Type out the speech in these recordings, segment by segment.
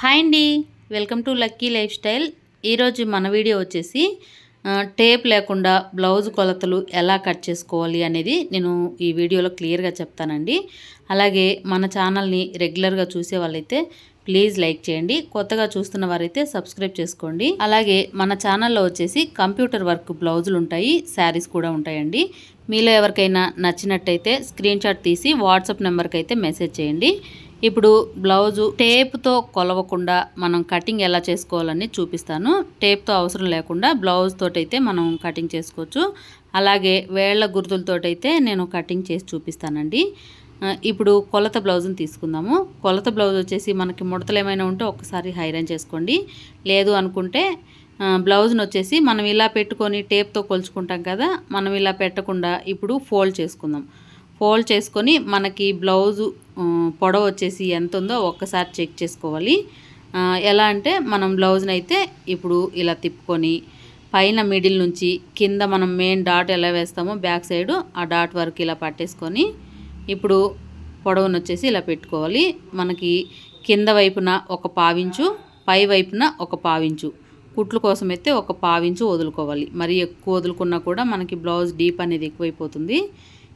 Hi అండి. Welcome to lucky lifestyle. ఈరోజు మన వీడియో వచ్చేసి టేప్ లేకుండా బ్లౌజ్ కొలతలు ఎలా కట్ చేసుకోవాలి అనేది నేను ఈ వీడియోలో క్లియర్గా చెప్తానండి. అలాగే మన ఛానల్ని రెగ్యులర్గా చూసే వాళ్ళైతే ప్లీజ్ లైక్ చేయండి. కొత్తగా చూస్తున్న వారైతే సబ్స్క్రైబ్ చేసుకోండి. అలాగే మన ఛానల్లో వచ్చేసి కంప్యూటర్ వర్క్ బ్లౌజులు ఉంటాయి శారీస్ కూడా ఉంటాయండి. మీలో ఎవరికైనా నచ్చినట్టయితే స్క్రీన్ షాట్ తీసి వాట్సాప్ నెంబర్కి అయితే మెసేజ్ చేయండి. ఇప్పుడు బ్లౌజు టేప్తో కొలవకుండా మనం కటింగ్ ఎలా చేసుకోవాలని చూపిస్తాను. టేప్తో అవసరం లేకుండా బ్లౌజ్ తోటైతే మనం కటింగ్ చేసుకోవచ్చు. అలాగే వేళ్ళ గుర్తులతోటైతే నేను కటింగ్ చేసి చూపిస్తానండి. ఇప్పుడు కొలత బ్లౌజ్ని తీసుకుందాము. కొలత బ్లౌజ్ వచ్చేసి మనకి ముడతలు ఏమైనా ఉంటే ఒక్కసారి హైరన్ చేసుకోండి. లేదు అనుకుంటే బ్లౌజ్ని వచ్చేసి మనం ఇలా పెట్టుకొని టేప్తో కొలుచుకుంటాం కదా మనం ఇలా పెట్టకుండా ఇప్పుడు ఫోల్డ్ చేసుకుందాం. ఫోల్డ్ చేసుకొని మనకి బ్లౌజు పొడవు వచ్చేసి ఎంత ఉందో ఒక్కసారి చెక్ చేసుకోవాలి. ఎలా అంటే మనం బ్లౌజ్ని అయితే ఇప్పుడు ఇలా తిప్పుకొని పైన మిడిల్ నుంచి కింద మనం మెయిన్ డాట్ ఎలా వేస్తామో బ్యాక్ సైడ్ ఆ డాట్ వరకు ఇలా పట్టేసుకొని ఇప్పుడు పొడవును వచ్చేసి ఇలా పెట్టుకోవాలి. మనకి కింద వైపున ఒక పావించు పై వైపున ఒక పావించు. కుట్లు కోసం అయితే ఒక పావించు వదులుకోవాలి. మరి ఎక్కువ వదులుకున్నా కూడా మనకి బ్లౌజ్ డీప్ అనేది ఎక్కువైపోతుంది.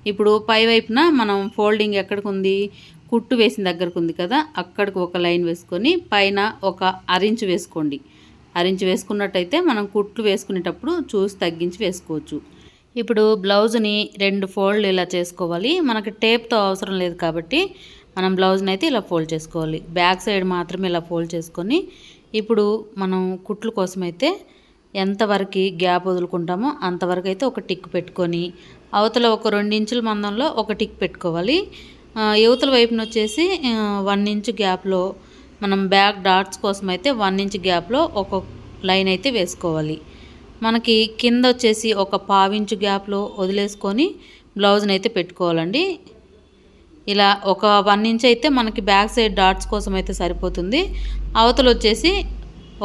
ఇప్పుడు పై వైపున మనం ఫోల్డింగ్ ఎక్కడికి ఉంది కుట్టు వేసిన దగ్గరకు ఉంది కదా అక్కడికి ఒక లైన్ వేసుకొని పైన ఒక అరించు వేసుకోండి. అరించి వేసుకున్నట్టయితే మనం కుట్లు వేసుకునేటప్పుడు చూసి తగ్గించి వేసుకోవచ్చు. ఇప్పుడు బ్లౌజ్ని రెండు ఫోల్డ్ ఇలా చేసుకోవాలి. మనకి టేప్తో అవసరం లేదు కాబట్టి మనం బ్లౌజ్ని అయితే ఇలా ఫోల్డ్ చేసుకోవాలి. బ్యాక్ సైడ్ మాత్రమే ఇలా ఫోల్డ్ చేసుకొని ఇప్పుడు మనం కుట్లు కోసం అయితే ఎంతవరకు గ్యాప్ వదులుకుంటామో అంతవరకు అయితే ఒక టిక్ పెట్టుకొని అవతల ఒక రెండు ఇంచుల మందంలో ఒక టిక్ పెట్టుకోవాలి. యువతల వైపున వచ్చేసి వన్ ఇంచ్ గ్యాప్లో మనం బ్యాక్ డాట్స్ కోసం అయితే వన్ ఇంచ్ గ్యాప్లో ఒక లైన్ అయితే వేసుకోవాలి. మనకి కింద వచ్చేసి ఒక పావించు గ్యాప్లో వదిలేసుకొని బ్లౌజ్ని అయితే పెట్టుకోవాలండి. ఇలా ఒక వన్ ఇంచ్ అయితే మనకి బ్యాక్ సైడ్ డాట్స్ కోసం అయితే సరిపోతుంది. అవతల వచ్చేసి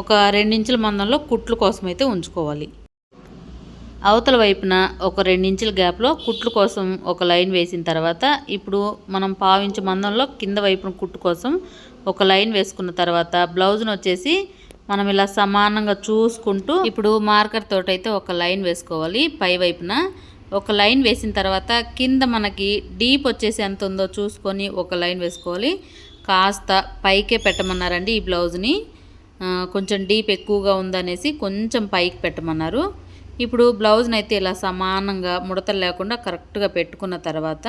ఒక రెండించుల మందంలో కుట్లు కోసం అయితే ఉంచుకోవాలి. అవతల వైపున ఒక రెండించుల గ్యాప్లో కుట్లు కోసం ఒక లైన్ వేసిన తర్వాత ఇప్పుడు మనం పావించు మందంలో కింద వైపున కుట్టు కోసం ఒక లైన్ వేసుకున్న తర్వాత బ్లౌజ్ను వచ్చేసి మనం ఇలా సమానంగా చూసుకుంటూ ఇప్పుడు మార్కర్ తోటైతే ఒక లైన్ వేసుకోవాలి పై వైపున. ఒక లైన్ వేసిన తర్వాత కింద మనకి డీప్ వచ్చేసి ఎంత ఉందో చూసుకొని ఒక లైన్ వేసుకోవాలి. కాస్త పైకే పెట్టమన్నారండి ఈ బ్లౌజ్ని. కొంచెం డీప్ ఎక్కువగా ఉందనేసి కొంచెం పైకి పెట్టమన్నారు. ఇప్పుడు బ్లౌజ్ని అయితే ఇలా సమానంగా ముడతలు లేకుండా కరెక్ట్గా పెట్టుకున్న తర్వాత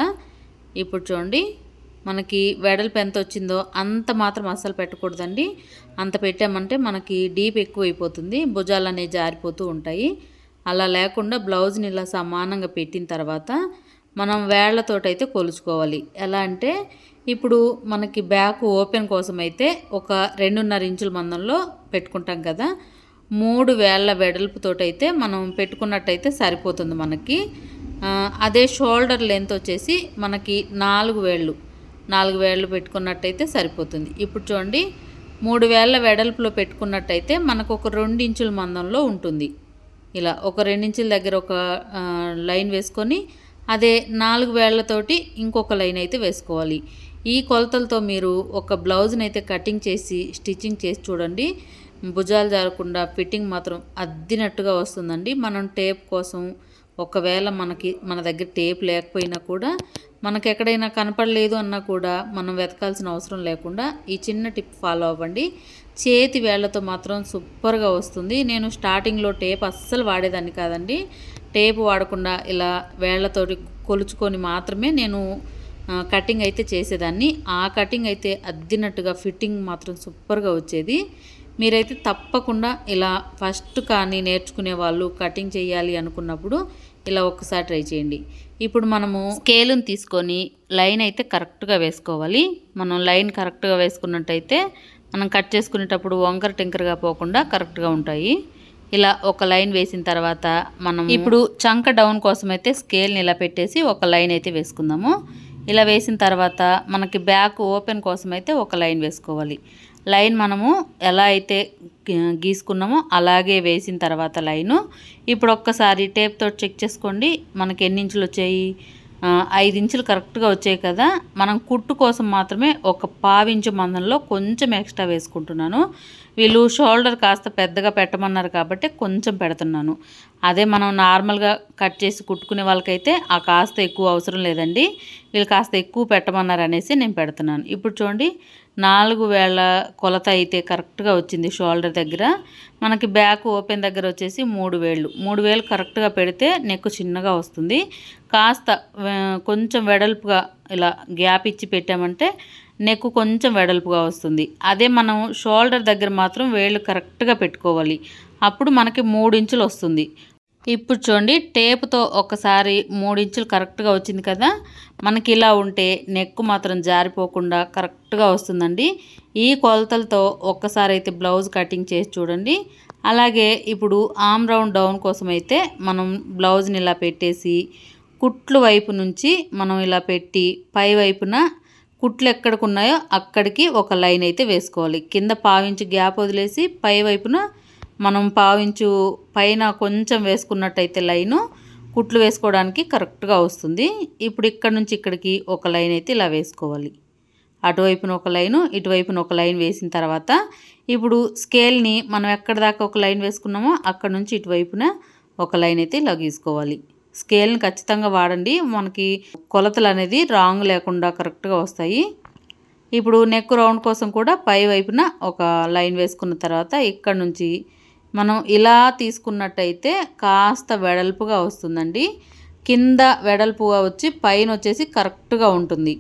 ఇప్పుడు చూడండి మనకి వెడల్పు ఎంత వచ్చిందో అంత మాత్రం అస్సలు పెట్టకూడదండి. అంత పెట్టామంటే మనకి డీప్ ఎక్కువైపోతుంది భుజాలు అనేవి జారిపోతూ ఉంటాయి. అలా లేకుండా బ్లౌజ్ని ఇలా సమానంగా పెట్టిన తర్వాత మనం వేళ్ళతోటైతే కొలుచుకోవాలి. ఎలా అంటే ఇప్పుడు మనకి బ్యాక్ ఓపెన్ కోసం అయితే ఒక రెండున్నర ఇంచుల మందంలో పెట్టుకుంటాం కదా మూడు వేళ్ళ వెడల్పుతోటైతే మనం పెట్టుకున్నట్టయితే సరిపోతుంది మనకి. అదే షోల్డర్ లెంత్ వచ్చేసి మనకి నాలుగు వేళ్ళు నాలుగు వేళ్ళు పెట్టుకున్నట్టయితే సరిపోతుంది. ఇప్పుడు చూడండి మూడు వేళ్ళ వెడల్పులో పెట్టుకున్నట్టయితే మనకు ఒక రెండు ఇంచుల మందంలో ఉంటుంది. ఇలా ఒక రెండించుల దగ్గర ఒక లైన్ వేసుకొని అదే నాలుగు వేళ్ళతోటి ఇంకొక లైన్ అయితే వేసుకోవాలి. ఈ కొలతలతో మీరు ఒక బ్లౌజ్ని అయితే కటింగ్ చేసి స్టిచ్చింగ్ చేసి చూడండి భుజాలు జారకుండా ఫిట్టింగ్ మాత్రం అద్దినట్టుగా వస్తుందండి. మనం టేప్ కోసం ఒకవేళ మనకి మన దగ్గర టేప్ లేకపోయినా కూడా మనకి ఎక్కడైనా కనపడలేదు అన్నా కూడా మనం వెతకాల్సిన అవసరం లేకుండా ఈ చిన్న టిప్ ఫాలో అవ్వండి. చేతి వేళ్ళతో మాత్రం సూపర్గా వస్తుంది. నేను స్టార్టింగ్లో టేప్ అస్సలు వాడేదాన్ని కాదండి. టేప్ వాడకుండా ఇలా వేళ్ళతోటి కొలుచుకొని మాత్రమే నేను కటింగ్ అయితే చేసేదాన్ని. ఆ కటింగ్ అయితే అద్దినట్టుగా ఫిట్టింగ్ మాత్రం సూపర్గా వచ్చేది. మీరైతే తప్పకుండా ఇలా ఫస్ట్ కానీ నేర్చుకునే వాళ్ళు కటింగ్ చేయాలి అనుకున్నప్పుడు ఇలా ఒక్కసారి ట్రై చేయండి. ఇప్పుడు మనము స్కేలుని తీసుకొని లైన్ అయితే కరెక్ట్గా వేసుకోవాలి. మనం లైన్ కరెక్ట్గా వేసుకున్నట్టయితే మనం కట్ చేసుకునేటప్పుడు వంకర టింకరగా పోకుండా కరెక్ట్గా ఉంటాయి. ఇలా ఒక లైన్ వేసిన తర్వాత మనం ఇప్పుడు చంక డౌన్ కోసం అయితే స్కేల్ని ఇలా పెట్టేసి ఒక లైన్ అయితే వేసుకుందాము. ఇలా వేసిన తర్వాత మనకి బ్యాక్ ఓపెన్ కోసం అయితే ఒక లైన్ వేసుకోవాలి. లైన్ మనము ఎలా అయితే గీసుకున్నామో అలాగే వేసిన తర్వాత లైను. ఇప్పుడు ఒక్కసారి టేప్తో చెక్ చేసుకోండి. మనకి ఎన్ని ఇంచులు వచ్చాయి? ఐదు ఇంచులు కరెక్ట్గా వచ్చాయి కదా. మనం కుట్టు కోసం మాత్రమే ఒక పావించు మందంలో కొంచెం ఎక్స్ట్రా వేసుకుంటున్నాను. వీళ్ళు షోల్డర్ కాస్త పెద్దగా పెట్టమన్నారు కాబట్టి కొంచెం పెడుతున్నాను. అదే మనం నార్మల్గా కట్ చేసి కుట్టుకునే వాళ్ళకైతే ఆ కాస్త ఎక్కువ అవసరం లేదండి. వీళ్ళు కాస్త ఎక్కువ పెట్టమన్నారు అనేసి నేను పెడుతున్నాను. ఇప్పుడు చూడండి నాలుగు వేల కొలత అయితే కరెక్ట్గా వచ్చింది షోల్డర్ దగ్గర. మనకి బ్యాక్ ఓపెన్ దగ్గర వచ్చేసి మూడు వేళ్ళు. మూడు వేలు కరెక్ట్గా పెడితే నెక్ చిన్నగా వస్తుంది. కాస్త కొంచెం వెడల్పుగా ఇలా గ్యాప్ ఇచ్చి పెట్టామంటే నెక్ కొంచెం వెడల్పుగా వస్తుంది. అదే మనం షోల్డర్ దగ్గర మాత్రం వేళ్ళు కరెక్ట్గా పెట్టుకోవాలి. అప్పుడు మనకి మూడు ఇంచులు వస్తుంది. ఇప్పుడు చూడండి టేపుతో ఒకసారి మూడు ఇంచులు కరెక్ట్గా వచ్చింది కదా? మనకి ఇలా ఉంటే నెక్ మాత్రం జారిపోకుండా కరెక్ట్గా వస్తుందండి. ఈ కొలతలతో ఒక్కసారి అయితే బ్లౌజ్ కటింగ్ చేసి చూడండి. అలాగే ఇప్పుడు ఆమ్ రౌండ్ డౌన్ కోసం అయితే మనం బ్లౌజ్ని ఇలా పెట్టేసి కుట్లు వైపు నుంచి మనం ఇలా పెట్టి పై వైపున కుట్లు ఎక్కడికి ఉన్నాయో అక్కడికి ఒక లైన్ అయితే వేసుకోవాలి. కింద పావించి గ్యాప్ వదిలేసి పై వైపున మనం పావించు పైన కొంచెం వేసుకున్నట్టయితే లైను కుట్లు వేసుకోవడానికి కరెక్ట్గా వస్తుంది. ఇప్పుడు ఇక్కడ నుంచి ఇక్కడికి ఒక లైన్ అయితే ఇలా వేసుకోవాలి. అటువైపున ఒక లైను ఇటువైపున ఒక లైన్ వేసిన తర్వాత ఇప్పుడు స్కేల్ని మనం ఎక్కడ దాకా ఒక లైన్ వేసుకున్నామో అక్కడ నుంచి ఇటువైపున ఒక లైన్ అయితే ఇలా గీసుకోవాలి. స్కేల్ని ఖచ్చితంగా వాడండి. మనకి కొలతలు అనేది రాంగ్ లేకుండా కరెక్ట్గా వస్తాయి. ఇప్పుడు నెక్ రౌండ్ కోసం కూడా పై వైపున ఒక లైన్ వేసుకున్న తర్వాత ఇక్కడ నుంచి మనం ఇలా తీసుకున్నట్టయితే కాస్త వెడల్పుగా వస్తుందండి. కింద వెడల్పుగా వచ్చి పైన వచ్చేసి కరెక్ట్గా ఉంటుంది.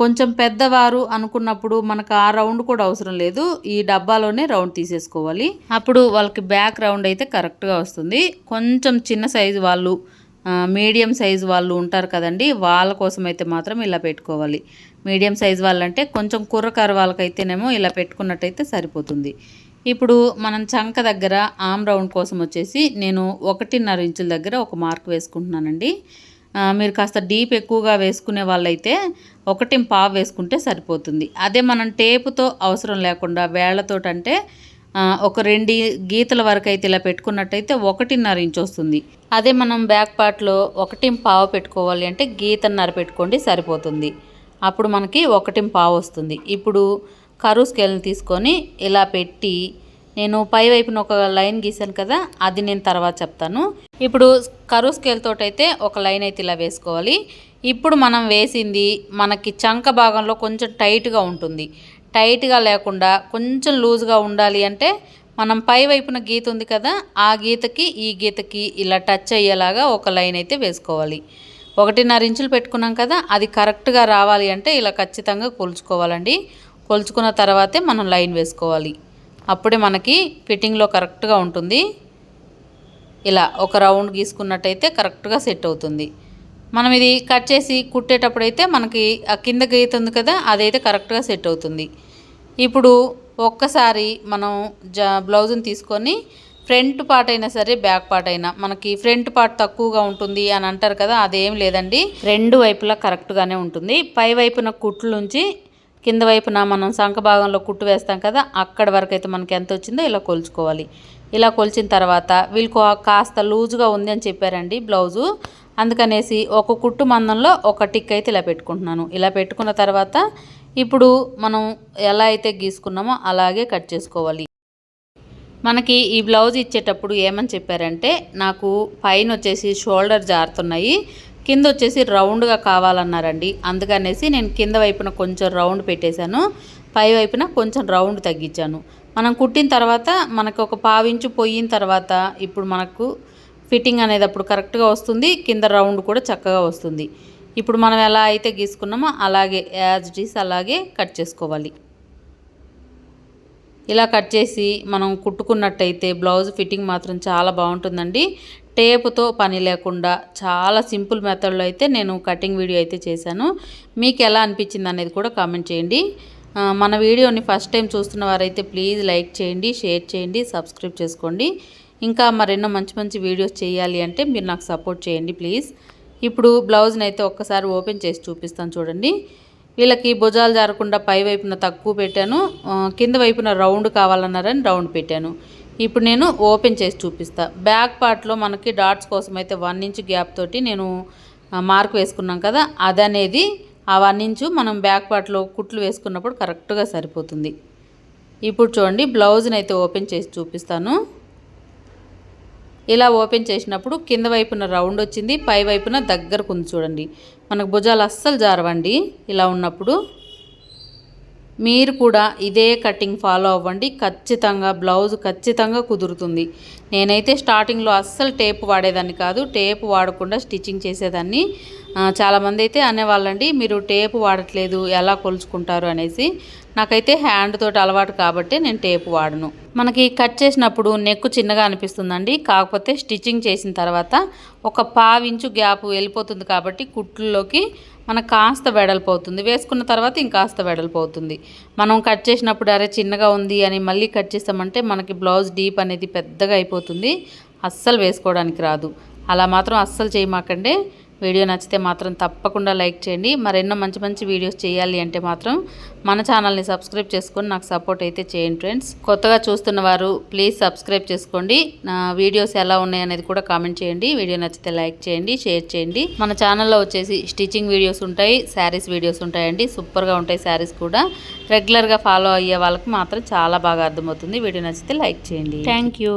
కొంచెం పెద్దవారు అనుకున్నప్పుడు మనకు ఆ రౌండ్ కూడా అవసరం లేదు. ఈ డబ్బాలోనే రౌండ్ తీసేసుకోవాలి. అప్పుడు వాళ్ళకి బ్యాక్ రౌండ్ అయితే కరెక్ట్గా వస్తుంది. కొంచెం చిన్న సైజు వాళ్ళు మీడియం సైజు వాళ్ళు ఉంటారు కదండి. వాళ్ళ కోసం అయితే మాత్రం ఇలా పెట్టుకోవాలి. మీడియం సైజు వాళ్ళంటే కొంచెం కుర్రకారు వాళ్ళకైతేనేమో ఇలా పెట్టుకున్నట్టయితే సరిపోతుంది. ఇప్పుడు మనం చంక దగ్గర ఆమ్ రౌండ్ కోసం వచ్చేసి నేను ఒకటిన్నర ఇంచుల దగ్గర ఒక మార్క్ వేసుకుంటున్నానండి. మీరు కాస్త డీప్ ఎక్కువగా వేసుకునే వాళ్ళైతే ఒకటి పావు వేసుకుంటే సరిపోతుంది. అదే మనం టేపుతో అవసరం లేకుండా వేళ్ళతో అంటే ఒక రెండు గీతల వరకు అయితే ఇలా పెట్టుకున్నట్టయితే ఒకటిన్నర ఇంచు వస్తుంది. అదే మనం బ్యాక్ పార్ట్లో ఒకటి పావు పెట్టుకోవాలి అంటే గీతన్నర పెట్టుకోండి సరిపోతుంది. అప్పుడు మనకి ఒకటి పావు వస్తుంది. ఇప్పుడు కరువు స్కేల్ని తీసుకొని ఇలా పెట్టి నేను పై వైపున ఒక లైన్ గీసాను కదా అది నేను తర్వాత చెప్తాను. ఇప్పుడు కరువు స్కేల్ తోటైతే అయితే ఒక లైన్ అయితే ఇలా వేసుకోవాలి. ఇప్పుడు మనం వేసింది మనకి చంక భాగంలో కొంచెం టైట్గా ఉంటుంది. టైట్గా లేకుండా కొంచెం లూజ్గా ఉండాలి అంటే మనం పై వైపున గీత ఉంది కదా ఆ గీతకి ఈ గీతకి ఇలా టచ్ అయ్యేలాగా ఒక లైన్ అయితే వేసుకోవాలి. ఒకటిన్నర ఇంచులు పెట్టుకున్నాం కదా అది కరెక్ట్గా రావాలి అంటే ఇలా ఖచ్చితంగా కూల్చుకోవాలండి. కొలుచుకున్న తర్వాతే మనం లైన్ వేసుకోవాలి. అప్పుడే మనకి ఫిట్టింగ్లో కరెక్ట్గా ఉంటుంది. ఇలా ఒక రౌండ్ గీసుకున్నట్టయితే కరెక్ట్గా సెట్ అవుతుంది. మనం ఇది కట్ చేసి కుట్టేటప్పుడు అయితే మనకి ఆ కింద గీత ఉంది కదా అదైతే కరెక్ట్గా సెట్ అవుతుంది. ఇప్పుడు ఒక్కసారి మనం జా బ్లౌజ్ని తీసుకొని ఫ్రంట్ పార్ట్ అయినా సరే బ్యాక్ పార్ట్ అయినా మనకి ఫ్రంట్ పార్ట్ తక్కువగా ఉంటుంది అని అంటారు కదా అదేం లేదండి. రెండు వైపులా కరెక్ట్గానే ఉంటుంది. పై వైపున కుట్లు నుంచి కింద వైపున మనం సంఖ భాగంలో కుట్టు వేస్తాం కదా అక్కడ వరకు అయితే మనకి ఎంత వచ్చిందో ఇలా కొలుచుకోవాలి. ఇలా కొలిచిన తర్వాత వీళ్ళకు కాస్త లూజుగా ఉంది అని చెప్పారండి బ్లౌజు. అందుకనేసి ఒక కుట్టు మందంలో ఒక టిక్ అయితే ఇలా పెట్టుకుంటున్నాను. ఇలా పెట్టుకున్న తర్వాత ఇప్పుడు మనం ఎలా అయితే గీసుకున్నామో అలాగే కట్ చేసుకోవాలి. మనకి ఈ బ్లౌజ్ ఇచ్చేటప్పుడు ఏమని చెప్పారంటే నాకు పైన వచ్చేసి షోల్డర్ జారుతున్నాయి. కింద వచ్చేసి రౌండ్గా కావాలన్నారండి. అందుకనేసి నేను కింద వైపున కొంచెం రౌండ్ పెట్టేశాను. పై వైపున కొంచెం రౌండ్ తగ్గించాను. మనం కుట్టిన తర్వాత మనకు ఒక పావించు పోయిన తర్వాత ఇప్పుడు మనకు ఫిట్టింగ్ అనేది అప్పుడు కరెక్ట్గా వస్తుంది. కింద రౌండ్ కూడా చక్కగా వస్తుంది. ఇప్పుడు మనం ఎలా అయితే గీసుకున్నామో అలాగే యాజ్ ఇట్ ఈస్ అలాగే కట్ చేసుకోవాలి. ఇలా కట్ చేసి మనం కుట్టుకున్నట్టయితే బ్లౌజ్ ఫిట్టింగ్ మాత్రం చాలా బాగుంటుందండి. టేపుతో పని లేకుండా చాలా సింపుల్ మెథడ్లో అయితే నేను కటింగ్ వీడియో అయితే చేశాను. మీకు ఎలా అనిపించింది అనేది కూడా కామెంట్ చేయండి. మన వీడియోని ఫస్ట్ టైం చూస్తున్న వారైతే ప్లీజ్ లైక్ చేయండి షేర్ చేయండి సబ్స్క్రైబ్ చేసుకోండి. ఇంకా మరెన్నో మంచి మంచి వీడియోస్ చేయాలి అంటే మీరు నాకు సపోర్ట్ చేయండి ప్లీజ్. ఇప్పుడు బ్లౌజ్ని అయితే ఒక్కసారి ఓపెన్ చేసి చూపిస్తాను చూడండి. వీళ్ళకి భుజాలు జారకుండా పై వైపున తక్కువ పెట్టాను. కింద వైపున రౌండ్ కావాలన్నారని రౌండ్ పెట్టాను. ఇప్పుడు నేను ఓపెన్ చేసి చూపిస్తా. బ్యాక్ పార్ట్లో మనకి డాట్స్ కోసం అయితే వన్ ఇంచ్ గ్యాప్ తోటి నేను మార్క్ వేసుకున్నాం కదా అది అనేది ఆ వన్ ఇంచు మనం బ్యాక్ పార్ట్లో కుట్లు వేసుకున్నప్పుడు కరెక్ట్గా సరిపోతుంది. ఇప్పుడు చూడండి బ్లౌజ్ని అయితే ఓపెన్ చేసి చూపిస్తాను. ఇలా ఓపెన్ చేసినప్పుడు కింద వైపున రౌండ్ వచ్చింది పై వైపున దగ్గరకు ఉంది చూడండి. మనకు భుజాలు అస్సలు జారవండి ఇలా ఉన్నప్పుడు. మీరు కూడా ఇదే కటింగ్ ఫాలో అవ్వండి. ఖచ్చితంగా బ్లౌజ్ ఖచ్చితంగా కుదురుతుంది. నేనైతే స్టార్టింగ్లో అస్సలు టేప్ వాడేదాన్ని కాదు. టేప్ వాడకుండా స్టిచ్చింగ్ చేసేదాన్ని. చాలామంది అయితే అనేవాళ్ళండి మీరు టేప్ వాడట్లేదు ఎలా కొలుచుకుంటారు? అనేసి. నాకైతే హ్యాండ్ తోటి అలవాటు కాబట్టి నేను టేప్ వాడను. మనకి కట్ చేసినప్పుడు నెక్ చిన్నగా అనిపిస్తుందండి. కాకపోతే స్టిచ్చింగ్ చేసిన తర్వాత ఒక పావించు గ్యాప్ వెళ్ళిపోతుంది కాబట్టి కుట్లలోకి మనకు కాస్త వెడల్పోతుంది. వేసుకున్న తర్వాత ఇంకాస్త వెడల్పోతుంది. మనం కట్ చేసినప్పుడు అరే చిన్నగా ఉంది అని మళ్ళీ కట్ చేస్తామంటే మనకి బ్లౌజ్ డీప్ అనేది పెద్దగా అయిపోతుంది. అస్సలు వేసుకోవడానికి రాదు. అలా మాత్రం అస్సలు చేయమాకండి. వీడియో నచ్చితే మాత్రం తప్పకుండా లైక్ చేయండి. మరెన్నో మంచి మంచి వీడియోస్ చేయాలి అంటే మాత్రం మన ఛానల్ని సబ్స్క్రైబ్ చేసుకొని నాకు సపోర్ట్ అయితే చేయండి ఫ్రెండ్స్. కొత్తగా చూస్తున్న వారు ప్లీజ్ సబ్స్క్రైబ్ చేసుకోండి. నా వీడియోస్ ఎలా ఉన్నాయి అనేది కూడా కామెంట్ చేయండి. వీడియో నచ్చితే లైక్ చేయండి షేర్ చేయండి. మన ఛానల్లో వచ్చేసి స్టిచ్చింగ్ వీడియోస్ ఉంటాయి శారీస్ వీడియోస్ ఉంటాయండి. సూపర్గా ఉంటాయి శారీస్ కూడా. రెగ్యులర్గా ఫాలో అయ్యే వాళ్ళకి మాత్రం చాలా బాగా అర్థమవుతుంది. వీడియో నచ్చితే లైక్ చేయండి. Thank you.